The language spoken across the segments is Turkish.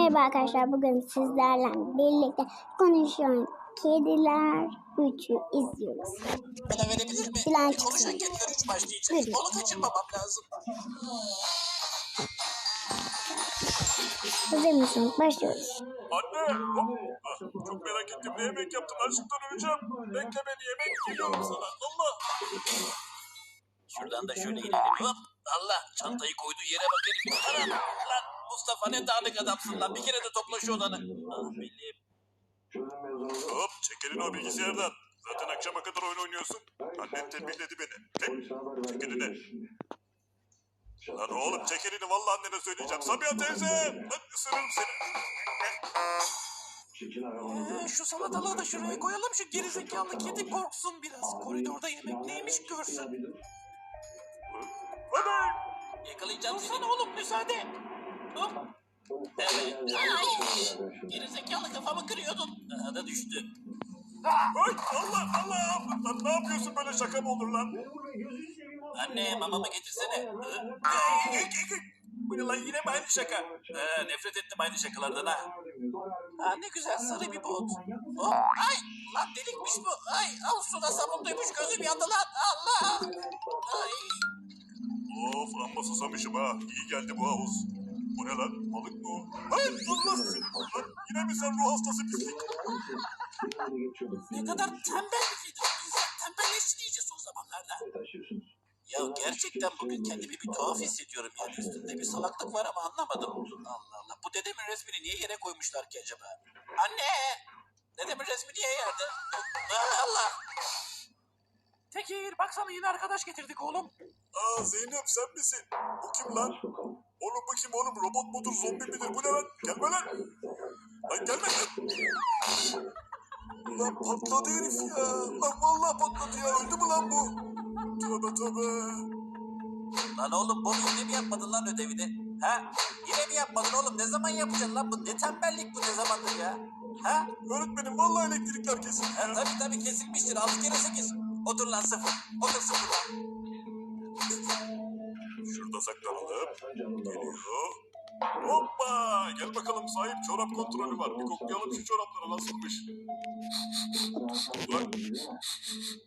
Merhaba arkadaşlar. Bugün sizlerle birlikte konuşuyor kediler 3'ü izliyoruz. Bana verebilir mi? Plan konuşan kediler üç başlayacak. Buyurun. Onu kaçırmamam lazım. Hazır mısınız? Başlıyoruz. Anne! hop! Ah, Çok merak ettim. Ne yemek yaptın? Açlıktan öleceğim. Bekle beni yemek geliyorum sana. Allah! Şuradan da şöyle inelim. Hop. Allah çantayı koyduğu yere bak herif. Anam. Lan Mustafa ne dağınık adamsın lan. Bir kere de topla şu odanı. Ah benim. Hop! Çekelin o bilgisayardan. Zaten akşama kadar oyun oynuyorsun. Annen tembihledi beni. Tek! Çek elini. Lan oğlum çek elini. Vallahi annene söyleyeceğim. Sabiha teyze! Lan ısırırım seni. Ee, şu salatalığı da şuraya koyalım. Şu gerizekalı kedi korksun biraz. Koridorda yemek neymiş görsün. Hadi! Yakalayacağım seni oğlum müsaade. Hop. Evet. Ay. Gerizekalı kafamı kırıyordun. Daha da düştü. Ay Allah Allah! Lan ne yapıyorsun böyle şaka mı olur lan? Anne mamamı getirsene. Bu ne lan yine mi aynı şaka? Ee, nefret ettim aynı şakalardan ha. Ha ne güzel sarı bir bot. Hop, ay lan delikmiş bu. Ay al suda sabunluymuş gözüm yandı lan. Allah. Ay. Of amma susamışım ha. İyi geldi bu havuz. Bu ne lan? Balık mı o? Ay Allah seni. Lan yine mi sen ruh hastası pislik? Ne kadar tembel bir kedi. İnsan tembelleşti iyice son zamanlarda. Ya gerçekten bugün kendimi bir tuhaf hissediyorum yani üstünde bir salaklık var ama anlamadım. Allah Allah bu dedemin resmini niye yere koymuşlar ki acaba? Anne! Dedemin resmi niye yerde? Ah, Allah! Tekir baksana yine arkadaş getirdik oğlum. Aa Zeynep sen misin? Bu kim lan? Oğlum bu kim oğlum? Robot mudur? Zombi midir? Bu ne lan? Gelme lan. Lan gelme lan. Lan patladı herif ya. Lan vallahi patladı ya. Öldü mü lan bu? Tövbe tövbe. Lan oğlum bunu yine mi yapmadın lan ödevini? Ha? Yine mi yapmadın oğlum? Ne zaman yapacaksın lan bu? Ne tembellik bu ne zamandır ya? Ha? Öğretmenim vallahi elektrikler kesildi Ha, tabii tabii kesilmiştir. Altı kere sekiz. Otur lan sıfır. Otur sıfır lan. Şurada saklanalım. Geliyor. Hoppa! Gel bakalım sahip çorap kontrolü var. Bir koklayalım şu çorapları nasılmış. Lan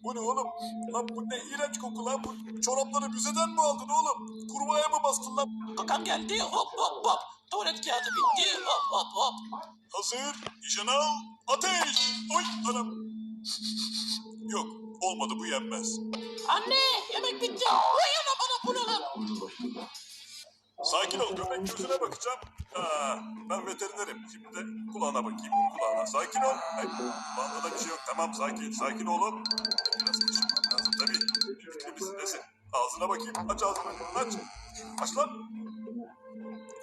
bu ne oğlum? Lan bu ne iğrenç koku lan bu. Çorapları müzeden mi aldın oğlum? Kurmaya mı bastın lan? Kakam geldi. Hop hop hop. Tuvalet kağıdı bitti. Hop hop hop. Hazır. Nişan al. Ateş. Oy anam. Yok olmadı bu yenmez. Anne yemek bitti. Oy ana bana bu ne lan? Sakin ol köpek gözüne bakacağım. Aa, ben veterinerim. Şimdi de kulağına bakayım. Kulağına sakin ol. Ay, kulağında da bir şey yok. Tamam sakin. Sakin olun. Biraz kaşınmam lazım tabii. Fikri misin desin. Ağzına bakayım. Aç ağzını. Aç. Aç lan.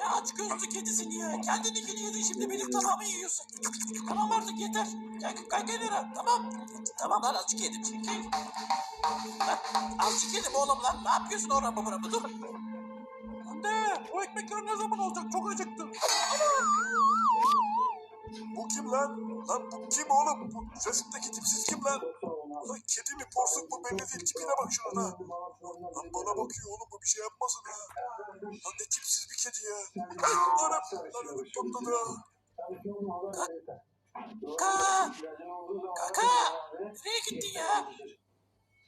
Ya aç gözlü kedisin ya. Kendini yedin şimdi benim tamamı yiyorsun. Tamam artık yeter. Gel gel kenara. Tamam. Tamam lan azıcık yedim. Lan azıcık yedim oğlum lan. Ne yapıyorsun orada mı buramı dur. Anne o ekmekler ne zaman olacak? Çok acıktım. Bu kim lan? Lan bu kim oğlum? Bu sesindeki tipsiz kim lan? Lan kedi mi porsuk mu belli değil. Tipine bak şuna. Lan bana bakıyor oğlum bu bir şey yapmasın ha. Lan ne tipsiz bir kedi ya. Ay anam. Lan ödüm patladı ha. Kaka. Kaka. Nereye gittin ya?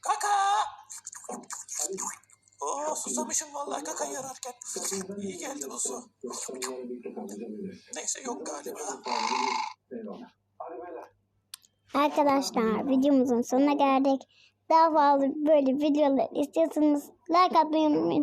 Kaka. Oo susamışım vallahi kaka yararken. İyi geldi bu su. Neyse yok galiba. Arkadaşlar videomuzun sonuna geldik. Daha fazla böyle videolar istiyorsanız like atmayı unutmayın.